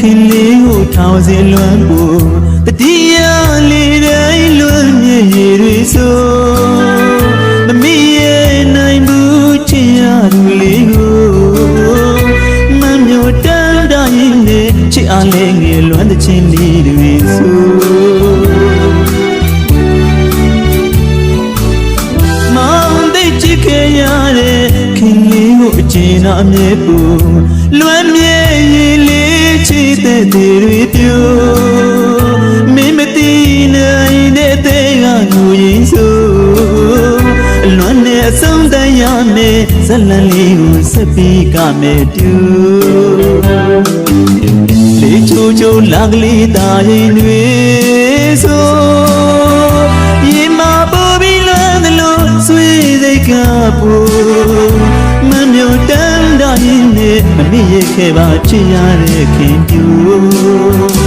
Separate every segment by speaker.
Speaker 1: စီလွမ်းကိုတတိယလေးတိုင်းလွမ်းမြေတွေဆိုမမီရဲ့နိုင်ဘူးချင်ရသူလေးကိုမမျိုးတန်းတိုင်းနဲ့ချစ်အားလေးငယ်လွမ်းတဲ့ချင်းလေးတွေဆိုမောင်သိချစ်ခဲ့ရတဲ့ခင်လေးကိုအကျဉ်းအမြဲပူလွမ်းမြေရည်လေး ချစ်တဲ့တွေပြိုမင်းမသိနိုင်တဲ့တဲ့ကငူရင်ဆိုအလွမ်းနဲ့အဆုံးတန်ရမယ်ဇလန်လေးကိုဆက်ပြီးကမယ်တူလေးချိုးချိုးလာကလေးတာရင်တွေ တိုင်းနဲ့မမြင်ရခဲ့ပါချင်ရတဲ့ခင်ပြူ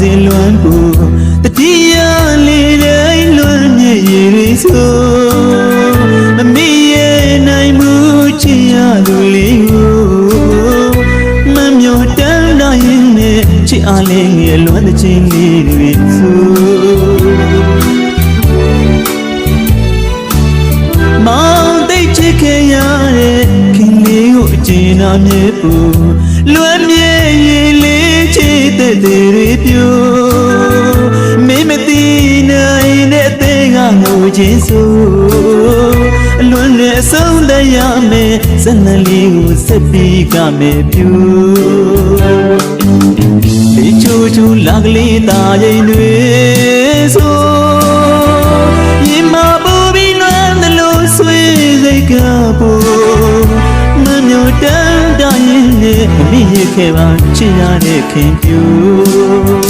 Speaker 1: စင်လွမ်းကိုတတိယလေးတိုင်းလွမ်းမြေရည်ဆိုမမီရဲ့နိုင်မှုချင်ရသူလေးကိုမမျိုးတန်းတိုင်းနဲ့ချစ်အားလေးငယ်လွမ်းတဲ့ချင်းလေးတွေဆိုမောင်သိချစ်ခဲ့ရတဲ့ခင်လေးကိုအကျဉ်းအမြဲပူလွမ်းမြေရည်လေး ချစ်တဲ့တွေပြိုမင်းမသိနိုင်တဲ့အသေးကငိုချင်းဆိုအလွန်နဲ့အဆုံးတရမယ်ဇနလေးကိုဆက်ပြီးကမယ်ပြူဒီချိုးချိုးလာကလေးတာရင်တွေ ခဲ့ပါချင်ရတဲ့ခင်ပြူ